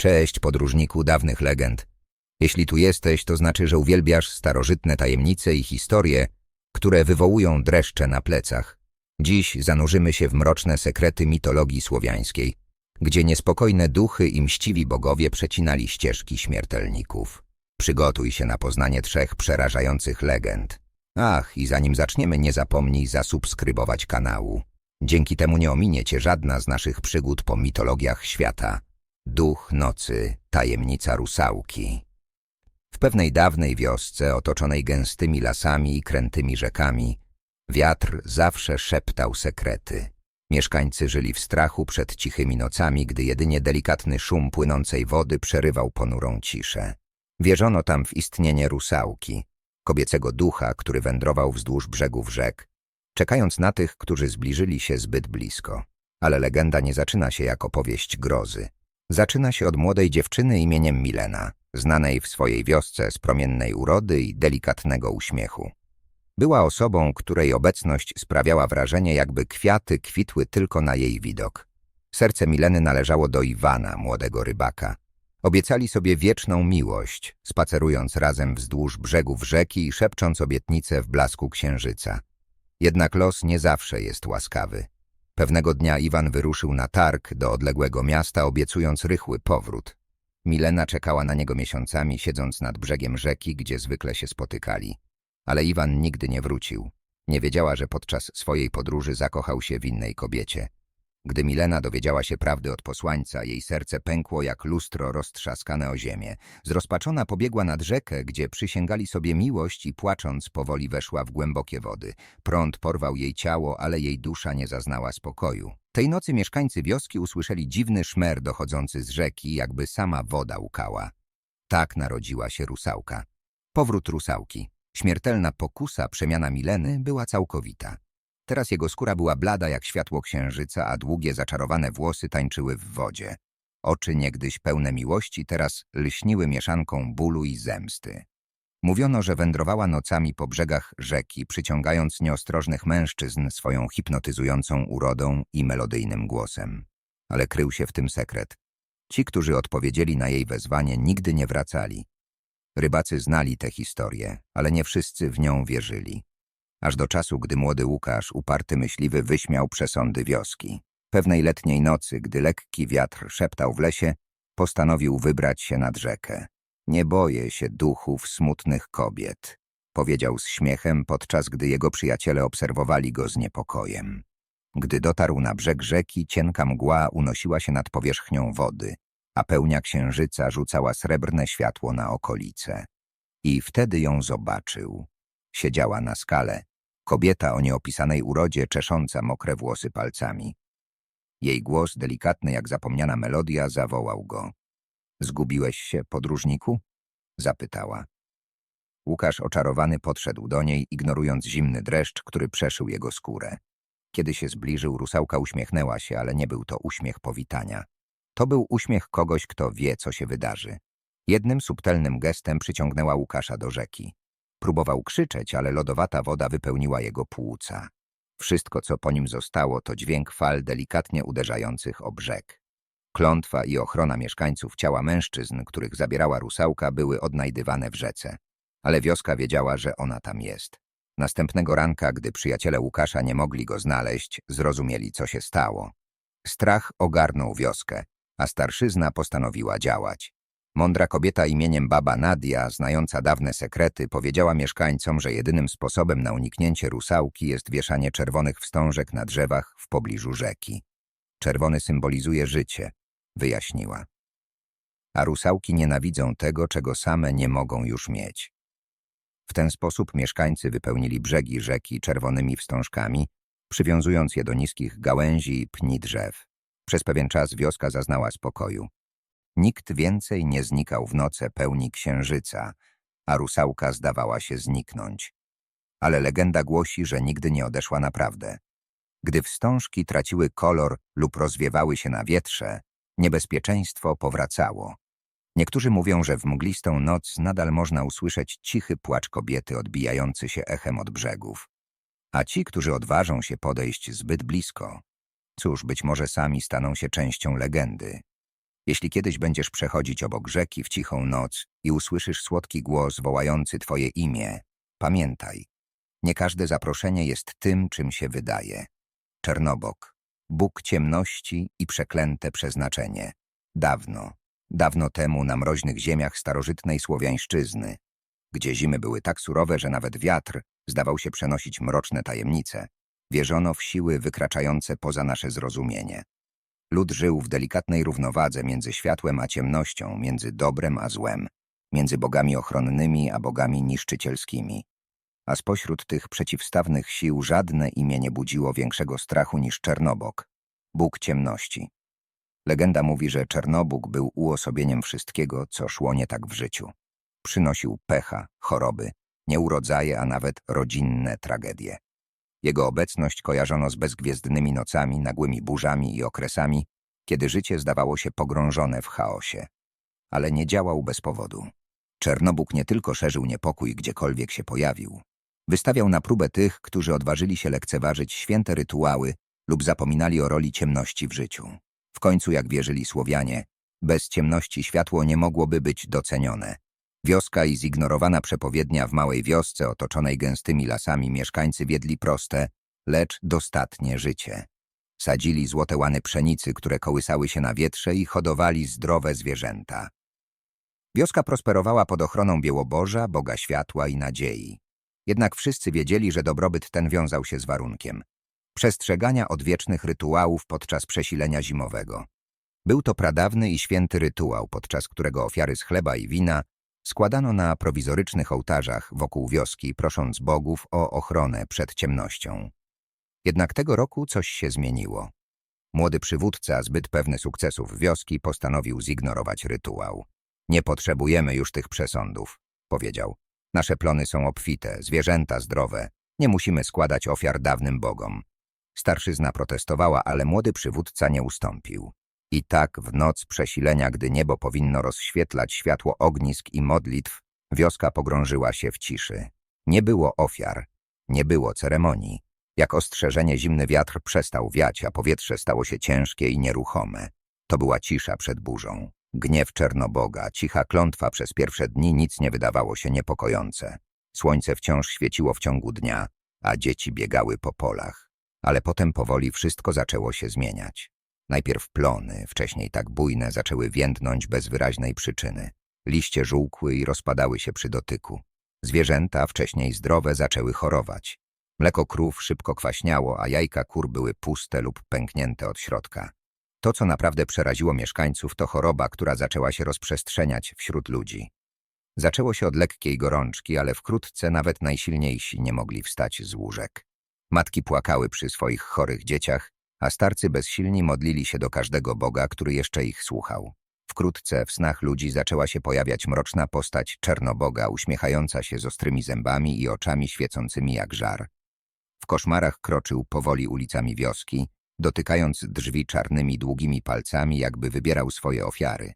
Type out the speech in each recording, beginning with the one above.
Cześć, podróżniku dawnych legend. Jeśli tu jesteś, to znaczy, że uwielbiasz starożytne tajemnice i historie, które wywołują dreszcze na plecach. Dziś zanurzymy się w mroczne sekrety mitologii słowiańskiej, gdzie niespokojne duchy i mściwi bogowie przecinali ścieżki śmiertelników. Przygotuj się na poznanie trzech przerażających legend. Ach, i zanim zaczniemy, nie zapomnij zasubskrybować kanału. Dzięki temu nie ominie cię żadna z naszych przygód po mitologiach świata. Duch nocy, tajemnica rusałki. W pewnej dawnej wiosce, otoczonej gęstymi lasami i krętymi rzekami, wiatr zawsze szeptał sekrety. Mieszkańcy żyli w strachu przed cichymi nocami, gdy jedynie delikatny szum płynącej wody przerywał ponurą ciszę. Wierzono tam w istnienie rusałki, kobiecego ducha, który wędrował wzdłuż brzegów rzek, czekając na tych, którzy zbliżyli się zbyt blisko. Ale legenda nie zaczyna się jako powieść grozy. Zaczyna się od młodej dziewczyny imieniem Milena, znanej w swojej wiosce z promiennej urody i delikatnego uśmiechu. Była osobą, której obecność sprawiała wrażenie, jakby kwiaty kwitły tylko na jej widok. Serce Mileny należało do Iwana, młodego rybaka. Obiecali sobie wieczną miłość, spacerując razem wzdłuż brzegów rzeki i szepcząc obietnice w blasku księżyca. Jednak los nie zawsze jest łaskawy. Pewnego dnia Iwan wyruszył na targ do odległego miasta, obiecując rychły powrót. Milena czekała na niego miesiącami, siedząc nad brzegiem rzeki, gdzie zwykle się spotykali. Ale Iwan nigdy nie wrócił. Nie wiedziała, że podczas swojej podróży zakochał się w innej kobiecie. Gdy Milena dowiedziała się prawdy od posłańca, jej serce pękło jak lustro roztrzaskane o ziemię. Zrozpaczona pobiegła nad rzekę, gdzie przysięgali sobie miłość i płacząc powoli weszła w głębokie wody. Prąd porwał jej ciało, ale jej dusza nie zaznała spokoju. Tej nocy mieszkańcy wioski usłyszeli dziwny szmer dochodzący z rzeki, jakby sama woda łkała. Tak narodziła się rusałka. Powrót rusałki. Śmiertelna pokusa przemiana Mileny była całkowita. Teraz jego skóra była blada jak światło księżyca, a długie, zaczarowane włosy tańczyły w wodzie. Oczy niegdyś pełne miłości teraz lśniły mieszanką bólu i zemsty. Mówiono, że wędrowała nocami po brzegach rzeki, przyciągając nieostrożnych mężczyzn swoją hipnotyzującą urodą i melodyjnym głosem. Ale krył się w tym sekret. Ci, którzy odpowiedzieli na jej wezwanie, nigdy nie wracali. Rybacy znali tę historię, ale nie wszyscy w nią wierzyli aż do czasu, gdy młody Łukasz, uparty myśliwy, wyśmiał przesądy wioski. Pewnej letniej nocy, gdy lekki wiatr szeptał w lesie, postanowił wybrać się nad rzekę. Nie boję się duchów smutnych kobiet, powiedział z śmiechem, podczas gdy jego przyjaciele obserwowali go z niepokojem. Gdy dotarł na brzeg rzeki, cienka mgła unosiła się nad powierzchnią wody, a pełnia księżyca rzucała srebrne światło na okolice. I wtedy ją zobaczył. Siedziała na skale, kobieta o nieopisanej urodzie, czesząca mokre włosy palcami. Jej głos, delikatny jak zapomniana melodia, zawołał go. Zgubiłeś się, podróżniku? Zapytała. Łukasz oczarowany podszedł do niej, ignorując zimny dreszcz, który przeszył jego skórę. Kiedy się zbliżył, rusałka uśmiechnęła się, ale nie był to uśmiech powitania. To był uśmiech kogoś, kto wie, co się wydarzy. Jednym subtelnym gestem przyciągnęła Łukasza do rzeki. Próbował krzyczeć, ale lodowata woda wypełniła jego płuca. Wszystko, co po nim zostało, to dźwięk fal delikatnie uderzających o brzeg. Klątwa i ochrona mieszkańców ciała mężczyzn, których zabierała rusałka, były odnajdywane w rzece. Ale wioska wiedziała, że ona tam jest. Następnego ranka, gdy przyjaciele Łukasza nie mogli go znaleźć, zrozumieli, co się stało. Strach ogarnął wioskę, a starszyzna postanowiła działać. Mądra kobieta imieniem Baba Nadia, znająca dawne sekrety, powiedziała mieszkańcom, że jedynym sposobem na uniknięcie rusałki jest wieszanie czerwonych wstążek na drzewach w pobliżu rzeki. Czerwony symbolizuje życie, wyjaśniła. A rusałki nienawidzą tego, czego same nie mogą już mieć. W ten sposób mieszkańcy wypełnili brzegi rzeki czerwonymi wstążkami, przywiązując je do niskich gałęzi i pni drzew. Przez pewien czas wioska zaznała spokoju. Nikt więcej nie znikał w noce pełni księżyca, a rusałka zdawała się zniknąć. Ale legenda głosi, że nigdy nie odeszła naprawdę. Gdy wstążki traciły kolor lub rozwiewały się na wietrze, niebezpieczeństwo powracało. Niektórzy mówią, że w mglistą noc nadal można usłyszeć cichy płacz kobiety odbijający się echem od brzegów. A ci, którzy odważą się podejść zbyt blisko, cóż, być może sami staną się częścią legendy. Jeśli kiedyś będziesz przechodzić obok rzeki w cichą noc i usłyszysz słodki głos wołający twoje imię, pamiętaj, nie każde zaproszenie jest tym, czym się wydaje. Czernobok, Bóg ciemności i przeklęte przeznaczenie. Dawno, dawno temu na mroźnych ziemiach starożytnej Słowiańszczyzny, gdzie zimy były tak surowe, że nawet wiatr zdawał się przenosić mroczne tajemnice, wierzono w siły wykraczające poza nasze zrozumienie. Lud żył w delikatnej równowadze między światłem a ciemnością, między dobrem a złem, między bogami ochronnymi a bogami niszczycielskimi. A spośród tych przeciwstawnych sił żadne imię nie budziło większego strachu niż Czernobok, Bóg ciemności. Legenda mówi, że Czernobóg był uosobieniem wszystkiego, co szło nie tak w życiu. Przynosił pecha, choroby, nieurodzaje, a nawet rodzinne tragedie. Jego obecność kojarzono z bezgwiezdnymi nocami, nagłymi burzami i okresami, kiedy życie zdawało się pogrążone w chaosie. Ale nie działał bez powodu. Czernobóg nie tylko szerzył niepokój gdziekolwiek się pojawił. Wystawiał na próbę tych, którzy odważyli się lekceważyć święte rytuały lub zapominali o roli ciemności w życiu. W końcu, jak wierzyli Słowianie, bez ciemności światło nie mogłoby być docenione. Wioska i zignorowana przepowiednia w małej wiosce otoczonej gęstymi lasami mieszkańcy wiedli proste, lecz dostatnie życie. Sadzili złote łany pszenicy, które kołysały się na wietrze i hodowali zdrowe zwierzęta. Wioska prosperowała pod ochroną Białoboża, Boga Światła i Nadziei. Jednak wszyscy wiedzieli, że dobrobyt ten wiązał się z warunkiem przestrzegania odwiecznych rytuałów podczas przesilenia zimowego. Był to pradawny i święty rytuał, podczas którego ofiary z chleba i wina składano na prowizorycznych ołtarzach wokół wioski, prosząc bogów o ochronę przed ciemnością. Jednak tego roku coś się zmieniło. Młody przywódca, zbyt pewny sukcesów wioski, postanowił zignorować rytuał. Nie potrzebujemy już tych przesądów, powiedział. Nasze plony są obfite, zwierzęta zdrowe. Nie musimy składać ofiar dawnym bogom. Starszyzna protestowała, ale młody przywódca nie ustąpił. I tak w noc przesilenia, gdy niebo powinno rozświetlać światło ognisk i modlitw, wioska pogrążyła się w ciszy. Nie było ofiar, nie było ceremonii. Jak ostrzeżenie zimny wiatr przestał wiać, a powietrze stało się ciężkie i nieruchome. To była cisza przed burzą. Gniew Czernoboga, cicha klątwa przez pierwsze dni nic nie wydawało się niepokojące. Słońce wciąż świeciło w ciągu dnia, a dzieci biegały po polach. Ale potem powoli wszystko zaczęło się zmieniać. Najpierw plony, wcześniej tak bujne, zaczęły więdnąć bez wyraźnej przyczyny. Liście żółkły i rozpadały się przy dotyku. Zwierzęta, wcześniej zdrowe, zaczęły chorować. Mleko krów szybko kwaśniało, a jajka kur były puste lub pęknięte od środka. To, co naprawdę przeraziło mieszkańców, to choroba, która zaczęła się rozprzestrzeniać wśród ludzi. Zaczęło się od lekkiej gorączki, ale wkrótce nawet najsilniejsi nie mogli wstać z łóżek. Matki płakały przy swoich chorych dzieciach, a starcy bezsilni modlili się do każdego Boga, który jeszcze ich słuchał. Wkrótce w snach ludzi zaczęła się pojawiać mroczna postać Czernoboga, uśmiechająca się z ostrymi zębami i oczami świecącymi jak żar. W koszmarach kroczył powoli ulicami wioski, dotykając drzwi czarnymi, długimi palcami, jakby wybierał swoje ofiary.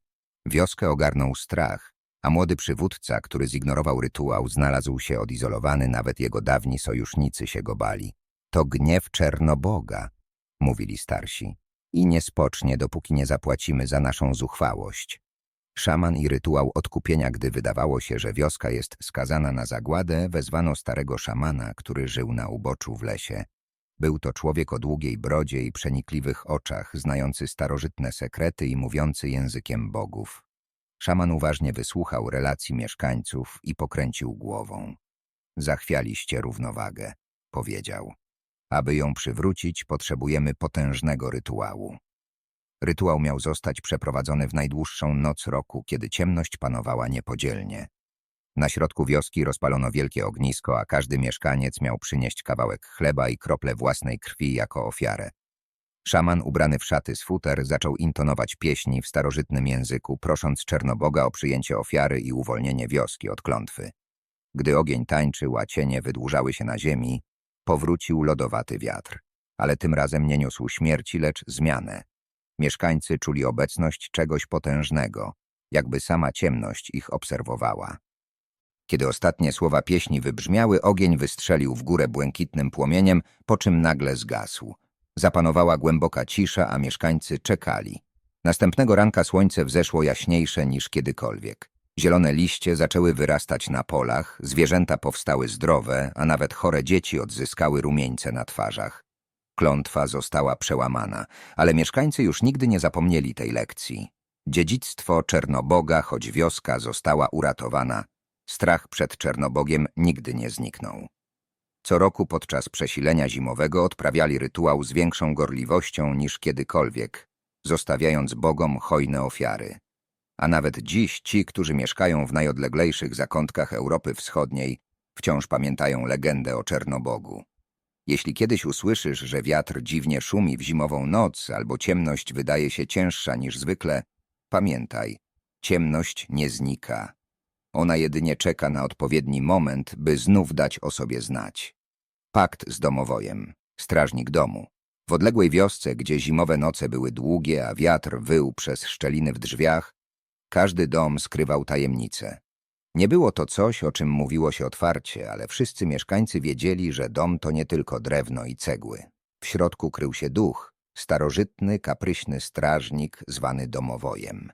Wioskę ogarnął strach, a młody przywódca, który zignorował rytuał, znalazł się odizolowany, nawet jego dawni sojusznicy się go bali. To gniew Czernoboga, mówili starsi, i nie spocznie, dopóki nie zapłacimy za naszą zuchwałość. Szaman i rytuał odkupienia, gdy wydawało się, że wioska jest skazana na zagładę, wezwano starego szamana, który żył na uboczu w lesie. Był to człowiek o długiej brodzie i przenikliwych oczach, znający starożytne sekrety i mówiący językiem bogów. Szaman uważnie wysłuchał relacji mieszkańców i pokręcił głową. Zachwialiście równowagę, powiedział. Aby ją przywrócić, potrzebujemy potężnego rytuału. Rytuał miał zostać przeprowadzony w najdłuższą noc roku, kiedy ciemność panowała niepodzielnie. Na środku wioski rozpalono wielkie ognisko, a każdy mieszkaniec miał przynieść kawałek chleba i krople własnej krwi jako ofiarę. Szaman ubrany w szaty z futer zaczął intonować pieśni w starożytnym języku, prosząc Czernoboga o przyjęcie ofiary i uwolnienie wioski od klątwy. Gdy ogień tańczył, a cienie wydłużały się na ziemi, Powrócił lodowaty wiatr, ale tym razem nie niósł śmierci, lecz zmianę. Mieszkańcy czuli obecność czegoś potężnego, jakby sama ciemność ich obserwowała. Kiedy ostatnie słowa pieśni wybrzmiały, ogień wystrzelił w górę błękitnym płomieniem, po czym nagle zgasł. Zapanowała głęboka cisza, a mieszkańcy czekali. Następnego ranka słońce wzeszło jaśniejsze niż kiedykolwiek. Zielone liście zaczęły wyrastać na polach, zwierzęta powstały zdrowe, a nawet chore dzieci odzyskały rumieńce na twarzach. Klątwa została przełamana, ale mieszkańcy już nigdy nie zapomnieli tej lekcji. Dziedzictwo Czernoboga, choć wioska została uratowana, strach przed Czernobogiem nigdy nie zniknął. Co roku podczas przesilenia zimowego odprawiali rytuał z większą gorliwością niż kiedykolwiek, zostawiając bogom hojne ofiary. A nawet dziś ci, którzy mieszkają w najodleglejszych zakątkach Europy Wschodniej, wciąż pamiętają legendę o Czernobogu. Jeśli kiedyś usłyszysz, że wiatr dziwnie szumi w zimową noc albo ciemność wydaje się cięższa niż zwykle, pamiętaj, ciemność nie znika. Ona jedynie czeka na odpowiedni moment, by znów dać o sobie znać. Pakt z domowojem, strażnik domu. W odległej wiosce, gdzie zimowe noce były długie, a wiatr wył przez szczeliny w drzwiach, każdy dom skrywał tajemnicę. Nie było to coś, o czym mówiło się otwarcie, ale wszyscy mieszkańcy wiedzieli, że dom to nie tylko drewno i cegły. W środku krył się duch, starożytny, kapryśny strażnik zwany domowojem.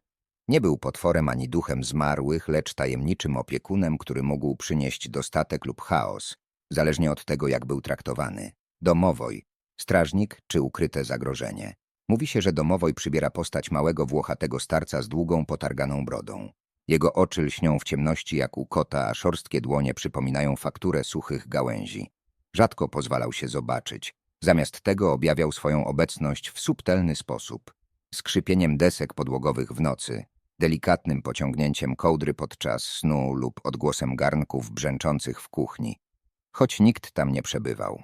Nie był potworem ani duchem zmarłych, lecz tajemniczym opiekunem, który mógł przynieść dostatek lub chaos, zależnie od tego, jak był traktowany. Domowoj, strażnik czy ukryte zagrożenie. Mówi się, że domowoj przybiera postać małego włochatego starca z długą, potarganą brodą. Jego oczy lśnią w ciemności jak u kota, a szorstkie dłonie przypominają fakturę suchych gałęzi. Rzadko pozwalał się zobaczyć. Zamiast tego objawiał swoją obecność w subtelny sposób. Skrzypieniem desek podłogowych w nocy, delikatnym pociągnięciem kołdry podczas snu lub odgłosem garnków brzęczących w kuchni. Choć nikt tam nie przebywał.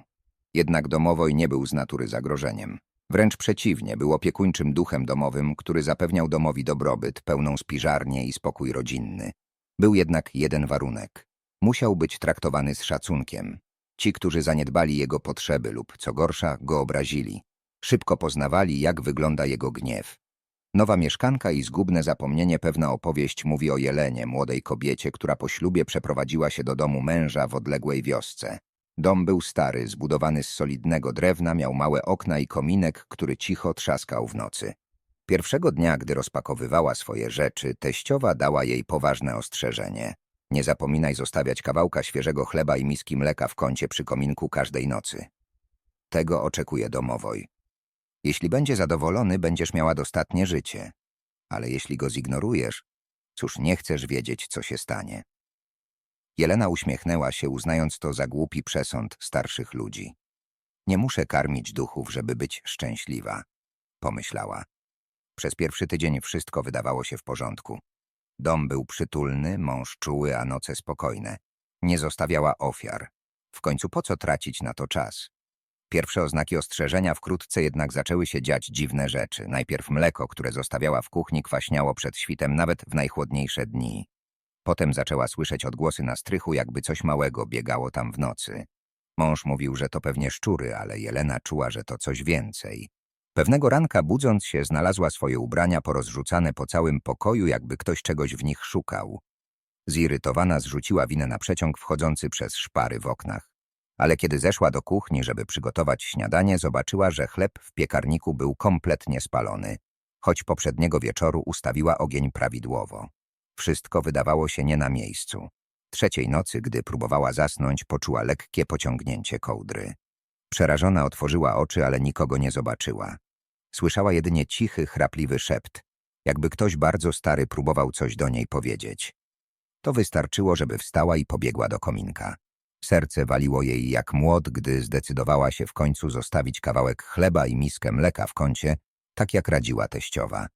Jednak domowoj nie był z natury zagrożeniem. Wręcz przeciwnie, był opiekuńczym duchem domowym, który zapewniał domowi dobrobyt, pełną spiżarnię i spokój rodzinny. Był jednak jeden warunek. Musiał być traktowany z szacunkiem. Ci, którzy zaniedbali jego potrzeby lub, co gorsza, go obrazili, szybko poznawali, jak wygląda jego gniew. Nowa mieszkanka i zgubne zapomnienie pewna opowieść mówi o Jelenie, młodej kobiecie, która po ślubie przeprowadziła się do domu męża w odległej wiosce. Dom był stary, zbudowany z solidnego drewna, miał małe okna i kominek, który cicho trzaskał w nocy. Pierwszego dnia, gdy rozpakowywała swoje rzeczy, teściowa dała jej poważne ostrzeżenie. Nie zapominaj zostawiać kawałka świeżego chleba i miski mleka w kącie przy kominku każdej nocy. Tego oczekuje domowoj. Jeśli będzie zadowolony, będziesz miała dostatnie życie. Ale jeśli go zignorujesz, cóż, nie chcesz wiedzieć, co się stanie. Jelena uśmiechnęła się, uznając to za głupi przesąd starszych ludzi. Nie muszę karmić duchów, żeby być szczęśliwa, pomyślała. Przez pierwszy tydzień wszystko wydawało się w porządku. Dom był przytulny, mąż czuły, a noce spokojne. Nie zostawiała ofiar. W końcu po co tracić na to czas? Pierwsze oznaki ostrzeżenia wkrótce jednak zaczęły się dziać dziwne rzeczy. Najpierw mleko, które zostawiała w kuchni, kwaśniało przed świtem nawet w najchłodniejsze dni. Potem zaczęła słyszeć odgłosy na strychu, jakby coś małego biegało tam w nocy. Mąż mówił, że to pewnie szczury, ale Jelena czuła, że to coś więcej. Pewnego ranka, budząc się, znalazła swoje ubrania porozrzucane po całym pokoju, jakby ktoś czegoś w nich szukał. Zirytowana zrzuciła winę na przeciąg wchodzący przez szpary w oknach. Ale kiedy zeszła do kuchni, żeby przygotować śniadanie, zobaczyła, że chleb w piekarniku był kompletnie spalony, choć poprzedniego wieczoru ustawiła ogień prawidłowo. Wszystko wydawało się nie na miejscu. Trzeciej nocy, gdy próbowała zasnąć, poczuła lekkie pociągnięcie kołdry. Przerażona otworzyła oczy, ale nikogo nie zobaczyła. Słyszała jedynie cichy, chrapliwy szept, jakby ktoś bardzo stary próbował coś do niej powiedzieć. To wystarczyło, żeby wstała i pobiegła do kominka. Serce waliło jej jak młot, gdy zdecydowała się w końcu zostawić kawałek chleba i miskę mleka w kącie, tak jak radziła teściowa.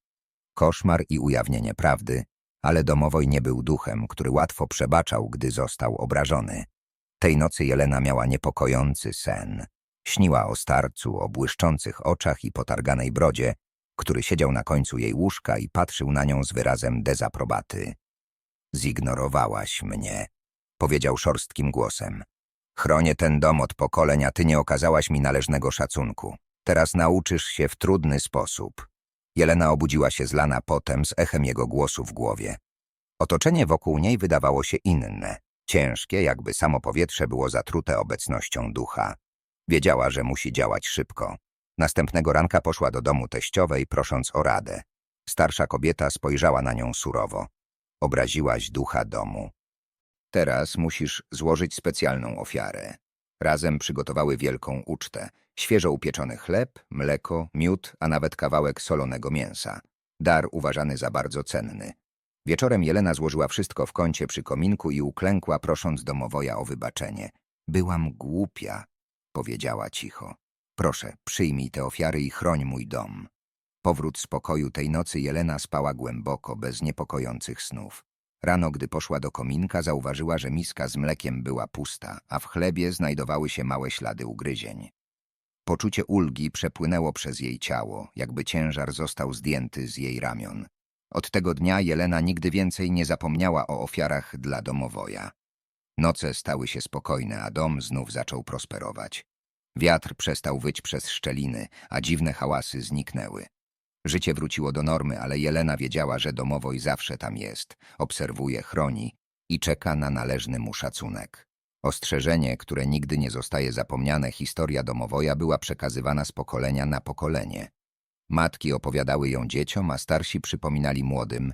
Koszmar i ujawnienie prawdy, ale domowoj nie był duchem, który łatwo przebaczał, gdy został obrażony. Tej nocy Jelena miała niepokojący sen. Śniła o starcu, o błyszczących oczach i potarganej brodzie, który siedział na końcu jej łóżka i patrzył na nią z wyrazem dezaprobaty. Zignorowałaś mnie, powiedział szorstkim głosem. Chronię ten dom od pokoleń, a ty nie okazałaś mi należnego szacunku. Teraz nauczysz się w trudny sposób. Jelena obudziła się zlana potem z echem jego głosu w głowie. Otoczenie wokół niej wydawało się inne, ciężkie, jakby samo powietrze było zatrute obecnością ducha. Wiedziała, że musi działać szybko. Następnego ranka poszła do domu teściowej, prosząc o radę. Starsza kobieta spojrzała na nią surowo. Obraziłaś ducha domu. Teraz musisz złożyć specjalną ofiarę. Razem przygotowały wielką ucztę. Świeżo upieczony chleb, mleko, miód, a nawet kawałek solonego mięsa. Dar uważany za bardzo cenny. Wieczorem Jelena złożyła wszystko w kącie przy kominku i uklękła, prosząc domowoja o wybaczenie. Byłam głupia, powiedziała cicho. Proszę, przyjmij te ofiary i chroń mój dom. Powrót spokoju tej nocy Jelena spała głęboko, bez niepokojących snów. Rano, gdy poszła do kominka, zauważyła, że miska z mlekiem była pusta, a w chlebie znajdowały się małe ślady ugryzień. Poczucie ulgi przepłynęło przez jej ciało, jakby ciężar został zdjęty z jej ramion. Od tego dnia Jelena nigdy więcej nie zapomniała o ofiarach dla domowoja. Noce stały się spokojne, a dom znów zaczął prosperować. Wiatr przestał wyć przez szczeliny, a dziwne hałasy zniknęły. Życie wróciło do normy, ale Jelena wiedziała, że domowoj zawsze tam jest, obserwuje, chroni i czeka na należny mu szacunek. Ostrzeżenie, które nigdy nie zostaje zapomniane, historia domowoja była przekazywana z pokolenia na pokolenie. Matki opowiadały ją dzieciom, a starsi przypominali młodym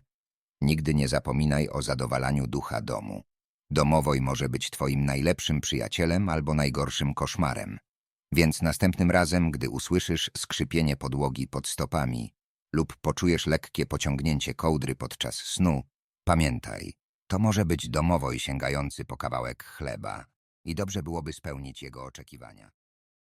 Nigdy nie zapominaj o zadowalaniu ducha domu. Domowoj może być twoim najlepszym przyjacielem albo najgorszym koszmarem. Więc następnym razem, gdy usłyszysz skrzypienie podłogi pod stopami lub poczujesz lekkie pociągnięcie kołdry podczas snu, pamiętaj, to może być domowoj sięgający po kawałek chleba i dobrze byłoby spełnić jego oczekiwania.